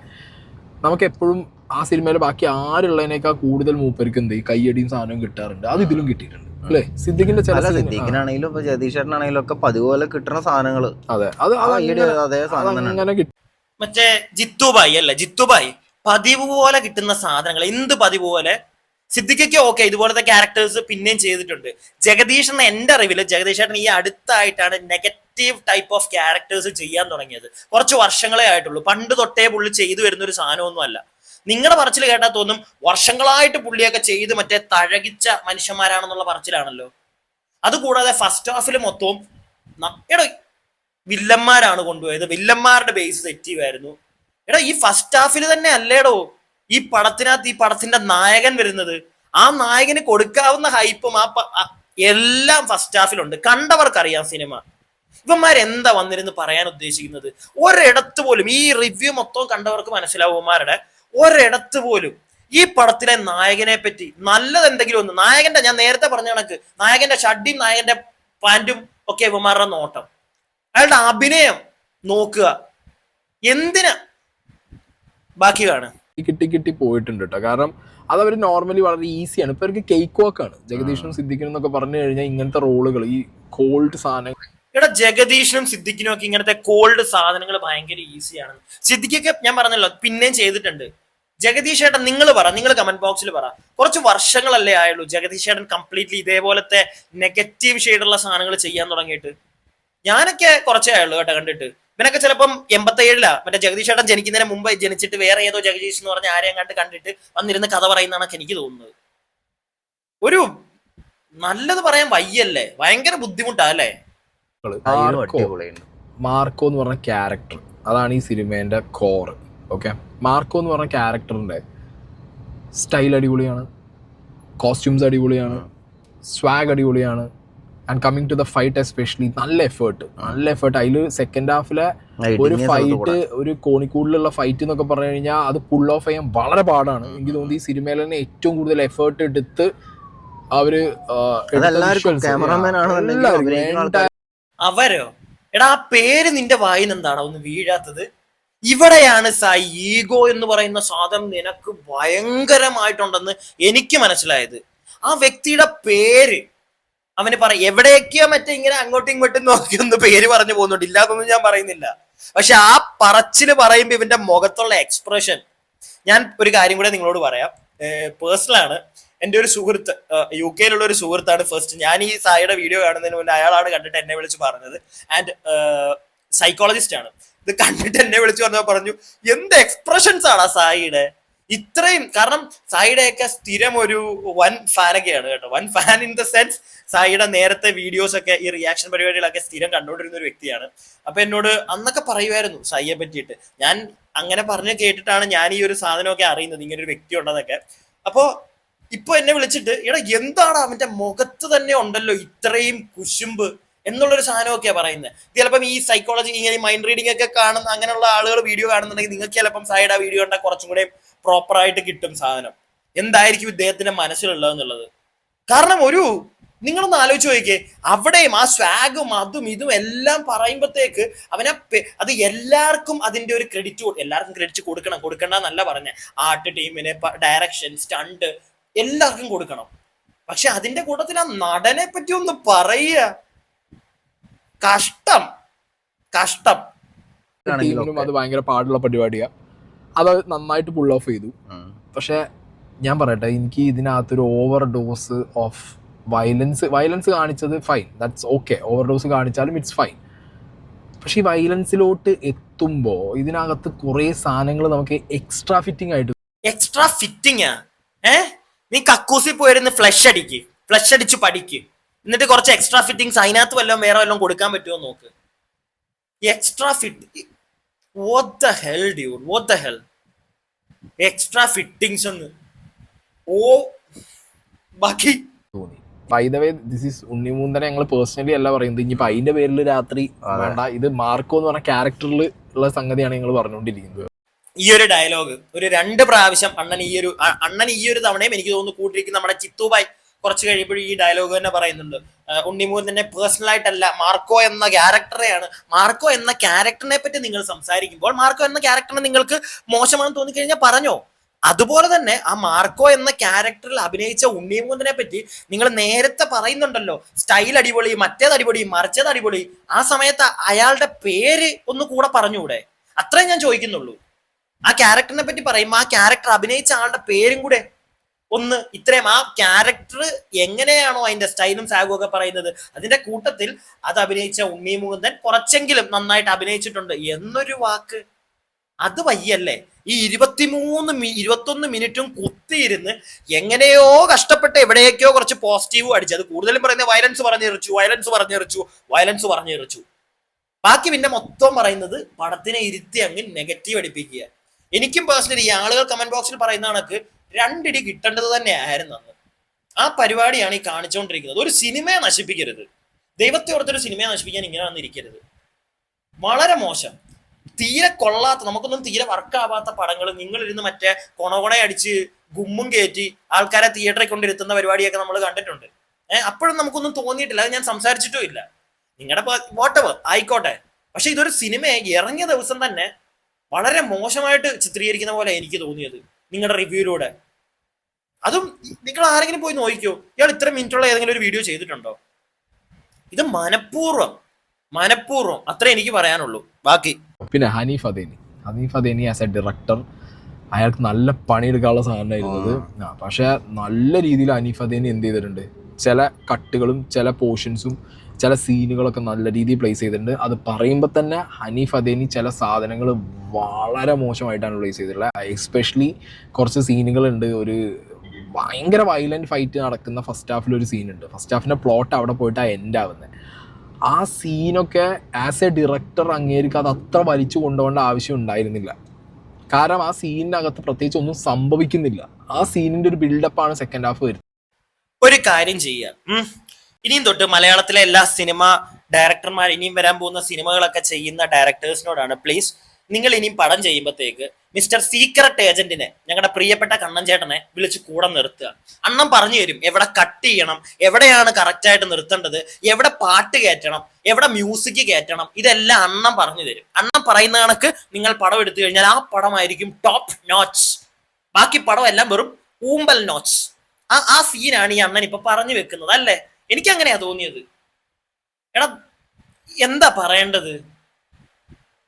നമുക്ക് എപ്പോഴും ആ സിനിമയിൽ ബാക്കി ആരുള്ളതിനേക്കാൾ കൂടുതൽ മൂപ്പർക്ക് എന്ത് കയ്യടിയും സാധനവും കിട്ടാറുണ്ട്. അത് ഇതിലും കിട്ടിയിട്ടുണ്ട്. അല്ലേ സിദ്ദിഖിന്റെ ചില സിദ്ദീഖിനാണെങ്കിലും ഇപ്പൊ ഒക്കെ പതിപോലെ കിട്ടുന്ന സാധനങ്ങൾ അതെ. അത് അതേ സാധനം തന്നെ. അതങ്ങനെ കിട്ടി. മറ്റേ ജിത്തുബായി അല്ലേ? ജിത്തുബായി. പതിവ് പോലെ കിട്ടുന്ന സാധനങ്ങൾ എന്ത് പതിവ് പോലെ സിദ്ദിഖയ്ക്ക് ഓക്കെ ഇതുപോലത്തെ ക്യാരക്ടേഴ്സ് പിന്നെയും ചെയ്തിട്ടുണ്ട്. ജഗദീഷ് എന്ന എന്റെ അറിവിൽ ജഗദീഷ് ഏട്ടൻ ഈ അടുത്തായിട്ടാണ് നെഗറ്റീവ് ടൈപ്പ് ഓഫ് ക്യാരക്ടേഴ്സ് ചെയ്യാൻ തുടങ്ങിയത്. കുറച്ച് വർഷങ്ങളെ ആയിട്ടുള്ളൂ. പണ്ട് തൊട്ടേ പുള്ളി ചെയ്തു വരുന്ന ഒരു സാധനമൊന്നും അല്ല നിങ്ങളുടെ പറച്ചിൽ കേട്ടാൽ തോന്നും വർഷങ്ങളായിട്ട് പുള്ളിയൊക്കെ ചെയ്ത് മറ്റേ തഴകിച്ച മനുഷ്യന്മാരാണെന്നുള്ള പറച്ചിലാണല്ലോ. അതുകൂടാതെ ഫസ്റ്റ് ഹാഫിൽ മൊത്തവും എടോ വില്ലന്മാരാണ് കൊണ്ടുപോയത്. വില്ലന്മാരുടെ ബേസ് തെറ്റീവായിരുന്നു എടാ ഈ ഫസ്റ്റ് ഹാഫിൽ തന്നെ അല്ലേടോ ഈ പടത്തിനകത്ത് ഈ പടത്തിന്റെ നായകൻ വരുന്നത്. ആ നായകന് കൊടുക്കാവുന്ന ഹൈപ്പും ആ എല്ലാം ഫസ്റ്റ് ഹാഫിലുണ്ട് കണ്ടവർക്കറിയാം സിനിമ ഇവന്മാരെന്താ വന്നിരുന്ന് പറയാൻ ഉദ്ദേശിക്കുന്നത്? ഒരിടത്ത് പോലും ഈ റിവ്യൂ മൊത്തം കണ്ടവർക്ക് മനസ്സിലാവും. ഇവന്മാരുടെ ഒരിടത്ത് പോലും ഈ പടത്തിലെ നായകനെ പറ്റി നല്ലത് എന്തെങ്കിലും ഒന്ന് നായകന്റെ ഞാൻ നേരത്തെ പറഞ്ഞ കണക്ക് നായകന്റെ ഷഡിയും നായകന്റെ പാന്റും ഒക്കെ ഇവന്മാരുടെ നോട്ടം. അയാളുടെ അഭിനയം നോക്കുക. എന്തിനാ ബാക്കി കാണുക? കിട്ടി കിട്ടി പോയിട്ടുണ്ട് കേട്ടോ. കാരണം അത് അവർ നോർമലി വളരെ ഈസിയാണ് ഇപ്പൊ അവർക്ക് കേക്ക് വാക്ക് ആണ്. ജഗദീഷും സിദ്ദിഖിനും എന്നൊക്കെ പറഞ്ഞു കഴിഞ്ഞാൽ ഇങ്ങനത്തെ റോളുകൾ ഈ കോൾഡ് സാധനങ്ങൾ. ഇവിടെ ജഗദീഷിനും സിദ്ദിഖിനും ഒക്കെ ഇങ്ങനത്തെ കോൾഡ് സാധനങ്ങൾ ഭയങ്കര ഈസിയാണ് സിദ്ദിഖൊക്കെ ഞാൻ പറഞ്ഞല്ലോ പിന്നെയും ചെയ്തിട്ടുണ്ട്. ജഗദീഷ് ഏട്ടൻ നിങ്ങൾ പറ നിങ്ങൾ കമന്റ് ബോക്സിൽ പറ. കുറച്ച് വർഷങ്ങളല്ലേ ആയുള്ളൂ ജഗദീഷ് ഏട്ടൻ കംപ്ലീറ്റ്ലി ഇതേപോലത്തെ നെഗറ്റീവ് ഷെയ്ഡുള്ള സാധനങ്ങൾ ചെയ്യാൻ തുടങ്ങിയിട്ട്. ഞാനൊക്കെ കുറച്ചേ ആയുള്ളൂ കേട്ടോ കണ്ടിട്ട്. ഇവനൊക്കെ ചിലപ്പം എൺപത്തേഴിലാ മറ്റേ ജഗദീഷ് ഏട്ടൻ ജനിക്കുന്നതിന് മുമ്പ് ജനിച്ചിട്ട് വേറെ ഏതോ ജഗദീഷ് എന്ന് പറഞ്ഞ ആരെയും കണ്ട് കണ്ടിട്ട് വന്നിരുന്ന് കഥ പറയുന്നതാണ് എനിക്ക് തോന്നുന്നത്. ഒരു നല്ലത് പറയാൻ വയ്യല്ലേ? ഭയങ്കര ബുദ്ധിമുട്ടാ അല്ലേ? മാർക്കോ എന്ന് പറഞ്ഞ ക്യാരക്ടർ അതാണ് ഈ സിനിമേന്റെ കോർ ഓക്കെ മാർക്കോ എന്ന് പറഞ്ഞ ക്യാരക്ടറിന്റെ സ്റ്റൈൽ അടിപൊളിയാണ് കോസ്റ്റ്യൂംസ് അടിപൊളിയാണ് സ്വാഗ് അടിപൊളിയാണ് and coming to the fight especially നല്ല എഫേർട്ട് നല്ല എഫേർട്ട് അതിൽ സെക്കൻഡ് ഹാഫിലെ ഒരു ഫൈറ്റ് ഒരു കോണിക്കൂടിലുള്ള ഫൈറ്റ് എന്നൊക്കെ പറഞ്ഞു കഴിഞ്ഞാൽ അത് പുൾ ഓഫ് ചെയ്യാൻ വളരെ പാടാണ്. എനിക്ക് തോന്നി ഈ സിനിമയിൽ തന്നെ ഏറ്റവും കൂടുതൽ എഫേർട്ട് എടുത്ത് അവർ അവരോ? എടാ ആ പേര് നിന്റെ വായിൽ എന്താണ് ഒന്ന് വീഴാത്തത്. ഇവിടെയാണ് സായി ഈഗോ എന്ന് പറയുന്ന സാധനം നിനക്ക് ഭയങ്കരമായിട്ടുണ്ടെന്ന് എനിക്ക് മനസ്സിലായത്. ആ വ്യക്തിയുടെ പേര് അവന് പറ എവിടെയൊക്കെയോ മറ്റേ ഇങ്ങനെ അങ്ങോട്ടും ഇങ്ങോട്ടും നോക്കി ഒന്ന് പേര് പറഞ്ഞു പോകുന്നുണ്ട്. ഇല്ലാതൊന്നും ഞാൻ പറയുന്നില്ല. പക്ഷെ ആ പറച്ചിൽ പറയുമ്പോ ഇവന്റെ മുഖത്തുള്ള എക്സ്പ്രഷൻ ഞാൻ ഒരു കാര്യം കൂടെ നിങ്ങളോട് പറയാം. പേഴ്സണൽ ആണ്. എന്റെ ഒരു സുഹൃത്ത് യു കെയിലുള്ള ഒരു സുഹൃത്താണ് ഫസ്റ്റ് ഞാൻ ഈ സായിയുടെ വീഡിയോ കാണുന്നതിന് മുന്നേ അയാളാണ് കണ്ടിട്ട് എന്നെ വിളിച്ച് പറഞ്ഞത്. ആൻഡ് സൈക്കോളജിസ്റ്റ് ആണ്. ഇത് കണ്ടിട്ട് എന്നെ വിളിച്ചു പറഞ്ഞപ്പോൾ പറഞ്ഞു എന്ത് എക്സ്പ്രഷൻസ് ആണ് സായിയുടെ? ഇത്രയും കാരണം സായിയുടെയൊക്കെ സ്ഥിരം ഒരു വൻ ഫാനൊക്കെയാണ് കേട്ടോ. വൻ ഫാൻ ഇൻ ദ സെൻസ് സായിയുടെ നേരത്തെ വീഡിയോസ് ഒക്കെ ഈ റിയാക്ഷൻ പരിപാടികളൊക്കെ സ്ഥിരം കണ്ടുകൊണ്ടിരുന്ന ഒരു വ്യക്തിയാണ്. അപ്പൊ എന്നോട് അന്നൊക്കെ പറയുമായിരുന്നു സായിയെ പറ്റിയിട്ട്. ഞാൻ അങ്ങനെ പറഞ്ഞ് കേട്ടിട്ടാണ് ഞാൻ ഈ ഒരു സാധനമൊക്കെ അറിയുന്നത് ഇങ്ങനെ ഒരു വ്യക്തി ഉണ്ടെന്നൊക്കെ അപ്പോ ഇപ്പൊ എന്നെ വിളിച്ചിട്ട് എടാ എന്താണ് അവന്റെ മുഖത്ത് തന്നെ ഉണ്ടല്ലോ ഇത്രയും കുശുമ്പ്? എന്നുള്ളൊരു സാധനമൊക്കെയാണ് പറയുന്നത്. ചിലപ്പം ഈ സൈക്കോളജി ഇങ്ങനെ മൈൻഡ് റീഡിംഗ് ഒക്കെ കാണുന്ന അങ്ങനെയുള്ള ആളുകൾ വീഡിയോ കാണുന്നുണ്ടെങ്കിൽ നിങ്ങൾക്ക് ചിലപ്പം സൈഡ് ആ വീഡിയോ കണ്ടാൽ കുറച്ചും കൂടെ പ്രോപ്പർ ആയിട്ട് കിട്ടും സാധനം. എന്തായിരിക്കും ഇദ്ദേഹത്തിന്റെ മനസ്സിലുള്ളതെന്നുള്ളത്? കാരണം ഒരു നിങ്ങളൊന്ന് ആലോചിച്ച് നോക്കിയേ അവിടെയും ആ സ്വാഗും അതും ഇതും എല്ലാം പറയുമ്പോഴത്തേക്ക് അവനെ അത് എല്ലാവർക്കും അതിന്റെ ഒരു ക്രെഡിറ്റ് എല്ലാവർക്കും ക്രെഡിറ്റ് കൊടുക്കണം കൊടുക്കണ്ട എന്നല്ല പറഞ്ഞ. ആർട്ട് ടീമിന് ഡയറക്ഷൻ സ്റ്റണ്ട് എല്ലാവർക്കും കൊടുക്കണം. പക്ഷെ അതിന്റെ കൂട്ടത്തിൽ ആ നടനെ പറ്റി ഒന്ന് പറയുക. കഷ്ടം. കഷ്ടം. ടീമിനും അത് ഭയങ്കര പാടുള്ള പരിപാടിയാ. അത് നന്നായിട്ട് പുൾ ഓഫ് ചെയ്തു. പക്ഷെ ഞാൻ പറയട്ടെ എനിക്ക് ഇതിനകത്തൊരു overdose of violence violence കാണിച്ചത് fine that's okay overdose കാണിച്ചാലും ഇറ്റ്സ് ഫൈൻ പക്ഷെ ഈ വയലൻസിലോട്ട് എത്തുമ്പോൾ ഇതിനകത്ത് കുറേ സാധനങ്ങൾ നമുക്ക് എക്സ്ട്രാ ഫിറ്റിംഗ് ആയിട്ട് എക്സ്ട്രാ ഫിറ്റിംഗ് ഏ? നീ കക്കൂസിൽ പോയിരുന്ന് ഫ്ലഷ് അടിക്ക്. ഫ്ലഷ് അടിച്ച് പഠിക്ക്. എന്നിട്ട് കുറച്ച് എക്സ്ട്രാ ഫിറ്റിങ്സ് അതിനകത്ത് വല്ലതും വേറെ വല്ലതും കൊടുക്കാൻ പറ്റുമോ നോക്ക്. നോക്ക് extra fit what the hell dude what the hell extra fittings ഒന്ന്. ഓ ബാക്കി. തോന്നി. By the way this is ഉണ്ണിമൂന്തനെ ഞങ്ങൾ പേഴ്സണലി അല്ല പറയുന്നത്. ഇനിയിപ്പോൾ അതിന്റെ പേരിൽ രാത്രി. വേണ്ട. ഇത് മാർക്കോ എന്ന് പറഞ്ഞ ക്യാരക്ടറിൽ ഉള്ള സംഗതിയാണ് ഞങ്ങൾ പറഞ്ഞുകൊണ്ടിരിക്കുന്നത്. ഈ ഒരു ഡയലോഗ് ഒരു രണ്ട് പ്രാവശ്യം അണ്ണൻ ഈ ഒരു അണ്ണൻ ഈ ഒരു തവണയും എനിക്ക് തോന്നുന്നു കൂട്ടിരിക്കുന്ന നമ്മുടെ ചിത്തുബായ് കുറച്ച് കഴിയുമ്പോഴും ഈ ഡയലോഗ് തന്നെ പറയുന്നുണ്ട്. ഉണ്ണിമൂൻ തന്നെ പേഴ്സണൽ ആയിട്ടല്ല മാർക്കോ എന്ന ക്യാരക്ടറെയാണ് മാർക്കോ എന്ന ക്യാരക്ടറിനെ പറ്റി നിങ്ങൾ സംസാരിക്കുമ്പോൾ മാർക്കോ എന്ന ക്യാരക്ടറിനെ നിങ്ങൾക്ക് മോശമാണെന്ന് തോന്നിക്കഴിഞ്ഞാൽ പറഞ്ഞോ. അതുപോലെ തന്നെ ആ മാർക്കോ എന്ന ക്യാരക്ടറിൽ അഭിനയിച്ച ഉണ്ണിമൂന്നിനെ പറ്റി നിങ്ങൾ നേരത്തെ പറയുന്നുണ്ടല്ലോ. സ്റ്റൈൽ അടിപൊളി മറ്റേത് അടിപൊളി മറിച്ചത് അടിപൊളി. ആ സമയത്ത് അയാളുടെ പേര് ഒന്ന് കൂടെ പറഞ്ഞുകൂടെ അത്രേ ഞാൻ ചോദിക്കുന്നുള്ളൂ. ആ ക്യാരക്ടറിനെ പറ്റി പറയുമ്പോൾ ആ ക്യാരക്ടർ അഭിനയിച്ച ആളുടെ പേരും കൂടെ ഒന്ന് ഇത്രയും ആ ക്യാരക്ടർ എങ്ങനെയാണോ അതിന്റെ സ്റ്റൈലും സാഗും ഒക്കെ പറയുന്നത്? അതിന്റെ കൂട്ടത്തിൽ അത് അഭിനയിച്ച ഉണ്ണി മുകുന്ദൻ കുറച്ചെങ്കിലും നന്നായിട്ട് അഭിനയിച്ചിട്ടുണ്ട്. എന്നൊരു വാക്ക്. അത് വയ്യല്ലേ? ഈ ഇരുപത്തിമൂന്ന് ഇരുപത്തൊന്ന് മിനിറ്റും കുത്തിയിരുന്ന് എങ്ങനെയോ കഷ്ടപ്പെട്ട് എവിടെയൊക്കെയോ കുറച്ച് പോസിറ്റീവ് അടിച്ചു. അത് കൂടുതലും പറയുന്നത് വയലൻസ് പറഞ്ഞെറിച്ചു വയലൻസ് പറഞ്ഞെറിച്ചു വയലൻസ് പറഞ്ഞെറിച്ചു ബാക്കി പിന്നെ മൊത്തം പറയുന്നത് പടത്തിനെ ഇരുത്തി അങ്ങ് നെഗറ്റീവ് അടിപ്പിക്കുക. എനിക്കും പേഴ്സണലി ഈ ആളുകൾ കമന്റ് ബോക്സിൽ പറയുന്ന കണക്ക് രണ്ടിടി കിട്ടേണ്ടത് തന്നെയായിരുന്നു അന്ന്. ആ പരിപാടിയാണ് ഈ കാണിച്ചുകൊണ്ടിരിക്കുന്നത് ഒരു സിനിമയെ നശിപ്പിക്കരുത്. ദൈവത്തെ ഓർത്തൊരു സിനിമയെ നശിപ്പിക്കാൻ ഇങ്ങനെ വന്നിരിക്കരുത് വളരെ മോശം. തീരെ കൊള്ളാത്ത നമുക്കൊന്നും തീരെ വർക്കാവാത്ത പടങ്ങൾ നിങ്ങളിരുന്ന് മറ്റേ കൊണകൊണ അടിച്ച് ഗുമ്മും കയറ്റി ആൾക്കാരെ തിയേറ്ററിൽ കൊണ്ടിരുത്തുന്ന പരിപാടിയൊക്കെ നമ്മൾ കണ്ടിട്ടുണ്ട്. ഏഹ് അപ്പോഴും നമുക്കൊന്നും തോന്നിയിട്ടില്ല. അത് ഞാൻ സംസാരിച്ചിട്ടും ഇല്ല. നിങ്ങളുടെ വാട്ടവർ ആയിക്കോട്ടെ. പക്ഷെ ഇതൊരു സിനിമയെ ഇറങ്ങിയ ദിവസം തന്നെ വളരെ മോശമായിട്ട് ചിത്രീകരിക്കുന്ന പോലെ എനിക്ക് തോന്നിയത് നിങ്ങളുടെ റിവ്യൂയിലൂടെ അതും നിങ്ങൾ ആരെങ്കിലും പോയി നോക്കിക്കോ. ഇയാൾ ഇത്ര മിനിറ്റുള്ള ഏതെങ്കിലും ഒരു വീഡിയോ ചെയ്തിട്ടുണ്ടോ? ഇത് മനഃപൂർവം മനഃപൂർവം അത്രേ എനിക്ക് പറയാനുള്ളൂ. ബാക്കി. പിന്നെ Haneef Adeni. Haneef Adeni as a director അയാൾക്ക് നല്ല പണിയെടുക്കാനുള്ള സാധനമായിരുന്നത് പക്ഷെ നല്ല രീതിയിൽ ഹനീഫ് അദേനി എന്ത് ചെയ്തിട്ടുണ്ട്? ചില കട്ടുകളും ചില പോർഷൻസും ചില സീനുകളൊക്കെ നല്ല രീതിയിൽ പ്ലേസ് ചെയ്തിട്ടുണ്ട്. അത് പറയുമ്പോൾ തന്നെ ഹനീഫ് അദേനി ചില സാധനങ്ങൾ വളരെ മോശമായിട്ടാണ് പ്ലേസ് ചെയ്തിട്ടുള്ളത്. എസ്പെഷ്യലി കുറച്ച് സീനുകളുണ്ട് ഒരു ഭയങ്കര വയലന്റ് ഫൈറ്റ് നടക്കുന്ന ഫസ്റ്റ് ഹാഫിൽ ഒരു സീനുണ്ട് ഫസ്റ്റ് ഹാഫിന്റെ പ്ലോട്ട് അവിടെ പോയിട്ടാണ് എൻഡ് ആവുന്നത് ആ സീനൊക്കെ ആസ് എ ഡയറക്ടർ അങ്ങേർക്ക് അത് അത്ര വലിച്ചു കൊണ്ടുപോകേണ്ട ആവശ്യം ഉണ്ടായിരുന്നില്ല. കാരണം ആ സീനിന്റെ അകത്ത് പ്രത്യേകിച്ച് ഒന്നും സംഭവിക്കുന്നില്ല. ആ സീനിന്റെ ഒരു ബിൽഡപ്പാണ് സെക്കൻഡ് ഹാഫ് വരുന്നത്. ഒരു കാര്യം ചെയ്യാം. ഇനിയും തൊട്ട് മലയാളത്തിലെ എല്ലാ സിനിമ ഡയറക്ടർമാർ ഇനിയും വരാൻ പോകുന്ന സിനിമകളൊക്കെ ചെയ്യുന്ന ഡയറക്ടേഴ്സിനോടാണ് പ്ലീസ് നിങ്ങൾ ഇനിയും പടം ചെയ്യുമ്പോഴത്തേക്ക് മിസ്റ്റർ സീക്രട്ട് ഏജന്റിനെ ഞങ്ങളുടെ പ്രിയപ്പെട്ട കണ്ണൻ ചേട്ടനെ വിളിച്ച് കൂടെ നിർത്തുക. അണ്ണം പറഞ്ഞു തരും എവിടെ കട്ട് ചെയ്യണം എവിടെയാണ് കറക്റ്റായിട്ട് നിർത്തേണ്ടത് എവിടെ പാട്ട് കയറ്റണം എവിടെ മ്യൂസിക് കയറ്റണം ഇതെല്ലാം അണ്ണം പറഞ്ഞു തരും. അണ്ണം പറയുന്ന കണക്ക് നിങ്ങൾ പടം എടുത്തു കഴിഞ്ഞാൽ ആ പടമായിരിക്കും ടോപ്പ് നോച്ച് ബാക്കി പടം എല്ലാം വെറും ഊമ്പൽ നോച്ച് ആ ആ സീനാണ് ഈ അണ്ണൻ ഇപ്പൊ പറഞ്ഞു വെക്കുന്നത് അല്ലേ? എനിക്ക് അങ്ങനെയാ തോന്നിയത്. എടാ എന്താ പറയേണ്ടത്?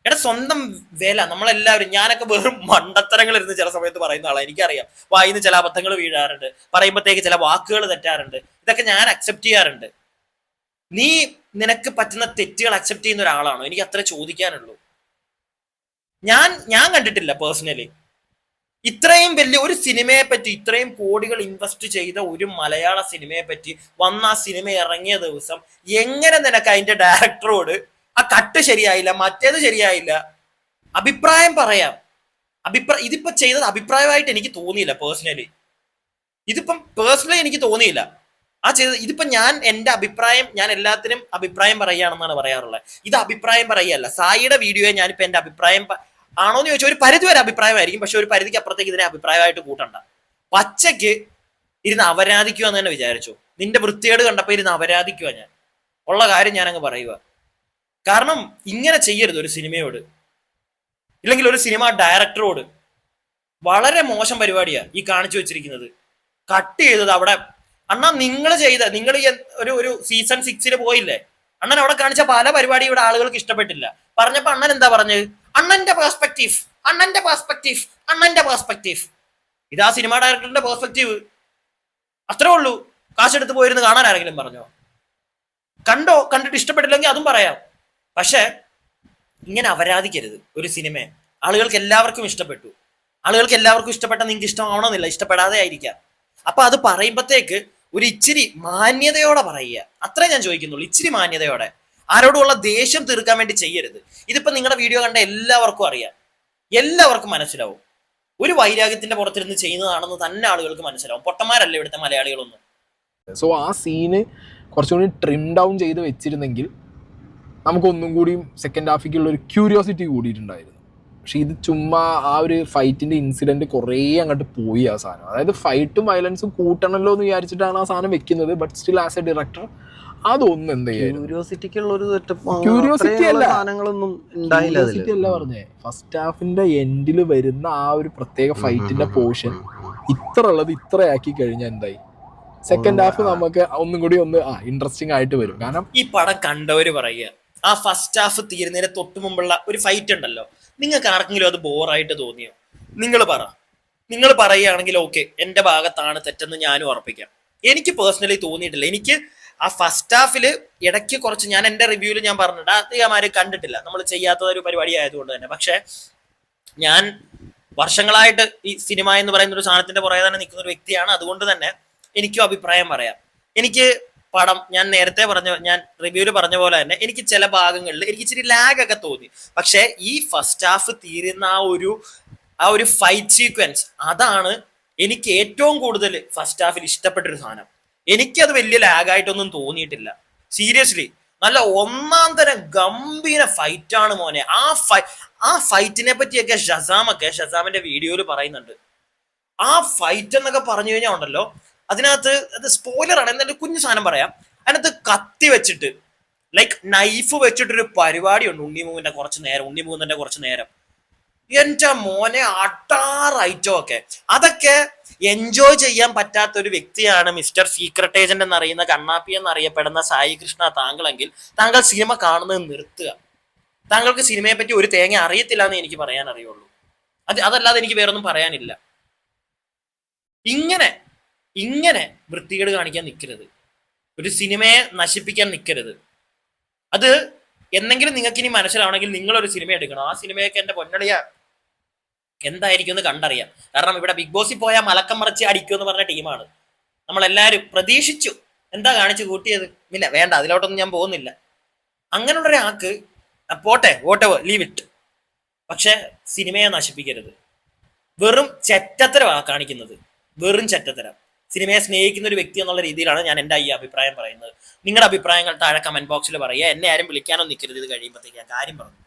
എടാ സ്വന്തം വില. നമ്മളെല്ലാവരും ഞാനൊക്കെ വെറും മണ്ടത്തരങ്ങൾ ഇരുന്ന് ചില സമയത്ത് പറയുന്ന ആളാണ് എനിക്കറിയാം. വായിന്ന് ചില അബദ്ധങ്ങൾ വീഴാറുണ്ട്. പറയുമ്പോഴത്തേക്ക് ചില വാക്കുകൾ തെറ്റാറുണ്ട്. ഇതൊക്കെ ഞാൻ അക്സെപ്റ്റ് ചെയ്യാറുണ്ട്. നീ നിനക്ക് പറ്റുന്ന തെറ്റുകൾ അക്സെപ്റ്റ് ചെയ്യുന്ന ഒരാളാണോ? എനിക്ക് അത്ര ചോദിക്കാനുള്ളൂ. ഞാൻ ഞാൻ കണ്ടിട്ടില്ല പേഴ്സണലി ഇത്രയും വലിയ ഒരു സിനിമയെ പറ്റി ഇത്രയും കോടികൾ ഇൻവെസ്റ്റ് ചെയ്ത ഒരു മലയാള സിനിമയെ പറ്റി വന്ന ആ സിനിമ ഇറങ്ങിയ ദിവസം എങ്ങനെ നിനക്ക് അതിന്റെ ഡയറക്ടറോട് ആ കട്ട് ശരിയായില്ല മറ്റേത് ശരിയായില്ല. അഭിപ്രായം പറയാം. അഭിപ്രായം ഇതിപ്പോ ചെയ്തത് അഭിപ്രായമായിട്ട് എനിക്ക് തോന്നിയില്ല പേഴ്സണലി ഇതിപ്പം പേഴ്സണലി എനിക്ക് തോന്നിയില്ല. ആ ചെയ്തത് ഇതിപ്പോ ഞാൻ എന്റെ അഭിപ്രായം ഞാൻ എല്ലാത്തിനും അഭിപ്രായം പറയുകയാണെന്നാണ് പറയാറുള്ളത്. ഇത് അഭിപ്രായം പറയുകയല്ല. സായിയുടെ വീഡിയോയെ ഞാനിപ്പോ എന്റെ അഭിപ്രായം ആണോ എന്ന് ചോദിച്ചാൽ ഒരു പരിധി വരെ അഭിപ്രായമായിരിക്കും. പക്ഷെ ഒരു പരിധിക്ക് അപ്പുറത്തേക്ക് ഇതിനെ അഭിപ്രായമായിട്ട് കൂട്ടണ്ട. പച്ചയ്ക്ക് ഇരുന്ന് അപരാധിക്കുക എന്ന് തന്നെ വിചാരിച്ചു. നിന്റെ വൃത്തികേട് കണ്ടപ്പോ ഇരുന്ന് അപരാധിക്കുക ഞാൻ. ഉള്ള കാര്യം ഞാൻ അങ്ങ് പറയുക കാരണം ഇങ്ങനെ ചെയ്യരുത് ഒരു സിനിമയോട്. ഇല്ലെങ്കിൽ ഒരു സിനിമ ഡയറക്ടറോട് വളരെ മോശം പരിപാടിയാണ് ഈ കാണിച്ചു വെച്ചിരിക്കുന്നത്. കട്ട് ചെയ്തത് അവിടെ. അണ്ണാ നിങ്ങൾ ചെയ്ത നിങ്ങൾ ഒരു ഒരു സീസൺ സിക്സിൽ പോയില്ലേ? അണ്ണൻ അവിടെ കാണിച്ച പല പരിപാടി ഇവിടെ ആളുകൾക്ക് ഇഷ്ടപ്പെട്ടില്ല. പറഞ്ഞപ്പോ അണ്ണൻ എന്താ പറഞ്ഞത്? അണ്ണന്റെ പേഴ്സ്പെക്റ്റീവ് അണ്ണന്റെ പേഴ്സ്പെക്റ്റീവ് അണ്ണന്റെ പേഴ്സ്പെക്റ്റീവ് ഇതാ സിനിമ ഡയറക്ടറിന്റെ പേഴ്സ്പെക്റ്റീവ് അത്രേ ഉള്ളൂ. കാശെടുത്ത് പോയിരുന്ന് കാണാൻ ആരെങ്കിലും പറഞ്ഞോ? കണ്ടോ? കണ്ടിട്ട് ഇഷ്ടപ്പെട്ടില്ലെങ്കിൽ അതും പറയാം. പക്ഷെ ഇങ്ങനെ അപരാധിക്കരുത് ഒരു സിനിമയെ. ആളുകൾക്ക് എല്ലാവർക്കും ഇഷ്ടപ്പെട്ടു. ആളുകൾക്ക് എല്ലാവർക്കും ഇഷ്ടപ്പെട്ട നിങ്ങൾക്ക് ഇഷ്ടമാവണമെന്നില്ല. ഇഷ്ടപ്പെടാതെ ആയിരിക്കാം. അപ്പൊ അത് പറയുമ്പത്തേക്ക് ഒരു ഇച്ചിരി മാന്യതയോടെ പറയുക. അത്രേ ഞാൻ ചോദിക്കുന്നുള്ളൂ. ഇച്ചിരി മാന്യതയോടെ. ആരോടുമുള്ള ദേഷ്യം തീർക്കാൻ വേണ്ടി ചെയ്യരുത്. ഇതിപ്പോ നിങ്ങളുടെ വീഡിയോ കണ്ട എല്ലാവർക്കും അറിയാം. എല്ലാവർക്കും മനസ്സിലാവും. ഒരു വൈരാഗ്യത്തിന്റെ പുറത്തിരുന്ന് ചെയ്യുന്നതാണെന്ന് തന്നെ ആളുകൾക്ക് മനസ്സിലാവും. പൊട്ടന്മാരല്ല ഇവിടുത്തെ മലയാളികളൊന്നും? സോ ആ സീന് കുറച്ചുകൂടി ട്രിം ഡൗൺ ചെയ്ത് വെച്ചിരുന്നെങ്കിൽ നമുക്കൊന്നും കൂടിയും സെക്കൻഡ് ഹാഫിക്കുള്ള ഒരു ക്യൂരിയോസിറ്റി കൂടിയിട്ടുണ്ടായിരുന്നു. പക്ഷേ ഇത് ചുമ്മാ ആ ഒരു ഫൈറ്റിന്റെ ഇൻസിഡന്റ് കുറേ അങ്ങോട്ട് പോയി ആ സാധനം. അതായത് ഫൈറ്റും വയലൻസും കൂട്ടണമല്ലോ എന്ന് വിചാരിച്ചിട്ടാണ് ആ സാധനം വെക്കുന്നത്. But still as a director അതൊന്നും എന്ത് Curiosity അല്ല. സാധനങ്ങളൊന്നും ഉണ്ടായില്ല അതിൽ. Curiosity അല്ല പറഞ്ഞേ. ഫസ്റ്റ് ഹാഫിന്റെ എൻഡിൽ വരുന്ന ആ ഒരു പ്രത്യേക ഫൈറ്റിന്റെ പോർഷൻ ഇത്ര ഉള്ളത് ഇത്രയാക്കി കഴിഞ്ഞാൽ എന്തായി? സെക്കൻഡ് ഹാഫ് നമുക്ക് ഒന്നും കൂടി ഒന്ന് ആ ഇൻട്രസ്റ്റിംഗ് ആയിട്ട് വരും. കാരണം ഈ പടം കണ്ടവര് പറയുക. ആ ഫസ്റ്റ് ഹാഫ് തീരുന്നതിന് തൊട്ട് മുമ്പുള്ള ഒരു ഫൈറ്റ് ഉണ്ടല്ലോ. നിങ്ങൾക്ക് ആർക്കെങ്കിലും അത് ബോറായിട്ട് തോന്നിയോ? നിങ്ങൾ പറ. നിങ്ങൾ പറയുകയാണെങ്കിൽ ഓക്കെ എന്റെ ഭാഗത്താണ് തെറ്റെന്ന് ഞാനും ഉറപ്പിക്കാം. എനിക്ക് പേഴ്സണലി തോന്നിയിട്ടില്ല. എനിക്ക് ആ ഫസ്റ്റ് ഹാഫിൽ ഇടയ്ക്ക് കുറച്ച് ഞാൻ എന്റെ റിവ്യൂവിൽ ഞാൻ പറഞ്ഞിട്ട് അധികമാരും കണ്ടിട്ടില്ല. നമ്മൾ ചെയ്യാത്ത ഒരു പരിപാടി ആയതുകൊണ്ട് തന്നെ. പക്ഷേ ഞാൻ വർഷങ്ങളായിട്ട് ഈ സിനിമ എന്ന് പറയുന്ന ഒരു സാധനത്തിന്റെ പുറകെ തന്നെ നിൽക്കുന്ന ഒരു വ്യക്തിയാണ്. അതുകൊണ്ട് തന്നെ എനിക്കും അഭിപ്രായം പറയാം. എനിക്ക് പടം ഞാൻ നേരത്തെ പറഞ്ഞ ഞാൻ റിവ്യൂൽ പറഞ്ഞ പോലെ തന്നെ എനിക്ക് ചില ഭാഗങ്ങളിൽ എനിക്ക് ഇച്ചിരി ലാഗ് ഒക്കെ തോന്നി. പക്ഷെ ഈ ഫസ്റ്റ് ഹാഫ് തീരുന്ന ആ ഒരു ആ ഒരു ഫൈറ്റ് സീക്വൻസ് അതാണ് എനിക്ക് ഏറ്റവും കൂടുതൽ ഫസ്റ്റ് ഹാഫിൽ ഇഷ്ടപ്പെട്ടൊരു സാധനം. എനിക്കത് വലിയ ലാഗായിട്ടൊന്നും തോന്നിയിട്ടില്ല. സീരിയസ്ലി നല്ല ഒന്നാം തരം ഗംഭീര ഫൈറ്റ് ആണ് മോനെ. ആ ഫൈ ആ ഫൈറ്റിനെ പറ്റിയൊക്കെ ഷസാമൊക്കെ ഷസാമിന്റെ വീഡിയോയിൽ പറയുന്നുണ്ട്. ആ ഫൈറ്റ് എന്നൊക്കെ പറഞ്ഞു കഴിഞ്ഞാൽ ഉണ്ടല്ലോ അതിനകത്ത് അത് സ്പോയിലറാണ് എന്നാലും കുഞ്ഞു സാധനം പറയാം. അതിനകത്ത് കത്തി വെച്ചിട്ട് ലൈക്ക് നൈഫ് വെച്ചിട്ടൊരു പരിപാടിയുണ്ട് ഉണ്ണിമൂവിന്റെ കുറച്ച് നേരം ഉണ്ണിമൂന്നിന്റെ കുറച്ച് നേരം. എന്റെ മോനെ അട്ടാറ് ഐറ്റം ഒക്കെ. അതൊക്കെ എൻജോയ് ചെയ്യാൻ പറ്റാത്ത ഒരു വ്യക്തിയാണ് മിസ്റ്റർ സീക്രട്ട് ഏജന്റ് എന്നറിയുന്ന കണ്ണാപ്പി എന്നറിയപ്പെടുന്ന സായി കൃഷ്ണ താങ്കളെങ്കിൽ താങ്കൾ സിനിമ കാണുന്നത് നിർത്തുക. താങ്കൾക്ക് സിനിമയെ പറ്റി ഒരു തേങ്ങ അറിയത്തില്ല എന്ന് എനിക്ക് പറയാൻ അറിയുള്ളൂ അത് അതല്ലാതെ എനിക്ക് വേറൊന്നും പറയാനില്ല. ഇങ്ങനെ ഇങ്ങനെ വൃത്തികേട് കാണിക്കാൻ നിൽക്കരുത് ഒരു സിനിമയെ നശിപ്പിക്കാൻ നിൽക്കരുത് അത് എന്തെങ്കിലും നിങ്ങൾക്ക് ഇനി മനസ്സിലാവണമെങ്കിൽ നിങ്ങളൊരു സിനിമ എടുക്കണം. ആ സിനിമയൊക്കെ എന്റെ പൊന്നളിയ എന്തായിരിക്കും എന്ന് കണ്ടറിയാം. കാരണം ഇവിടെ ബിഗ് ബോസിൽ പോയാൽ മലക്കം മറിച്ച് അടിക്കുമെന്ന് പറഞ്ഞ ടീമാണ്. നമ്മളെല്ലാവരും പ്രതീക്ഷിച്ചു. എന്താ കാണിച്ചു കൂട്ടിയത്? ഇല്ല വേണ്ട അതിലോട്ടൊന്നും ഞാൻ പോകുന്നില്ല. അങ്ങനെയുള്ള ഒരാൾക്ക് പോട്ടെ വോട്ടെ ലീവ് ഇട്ട് പക്ഷെ സിനിമയെ നശിപ്പിക്കരുത്. വെറും ചെറ്റത്തരമാണ് കാണിക്കുന്നത്. വെറും ചെറ്റത്തരം. സിനിമയെ സ്നേഹിക്കുന്ന ഒരു വ്യക്തി എന്നുള്ള രീതിയിലാണ് ഞാൻ എന്റെ ഈ അഭിപ്രായം പറയുന്നത്. നിങ്ങളുടെ അഭിപ്രായങ്ങൾ താഴെ കമന്റ് ബോക്സിൽ പറയുക. എന്നെ ആരും വിളിക്കാനോ നിൽക്കരുത്. ഇത് കഴിയുമ്പോഴത്തേക്ക് ഞാൻ കാര്യം പറഞ്ഞു.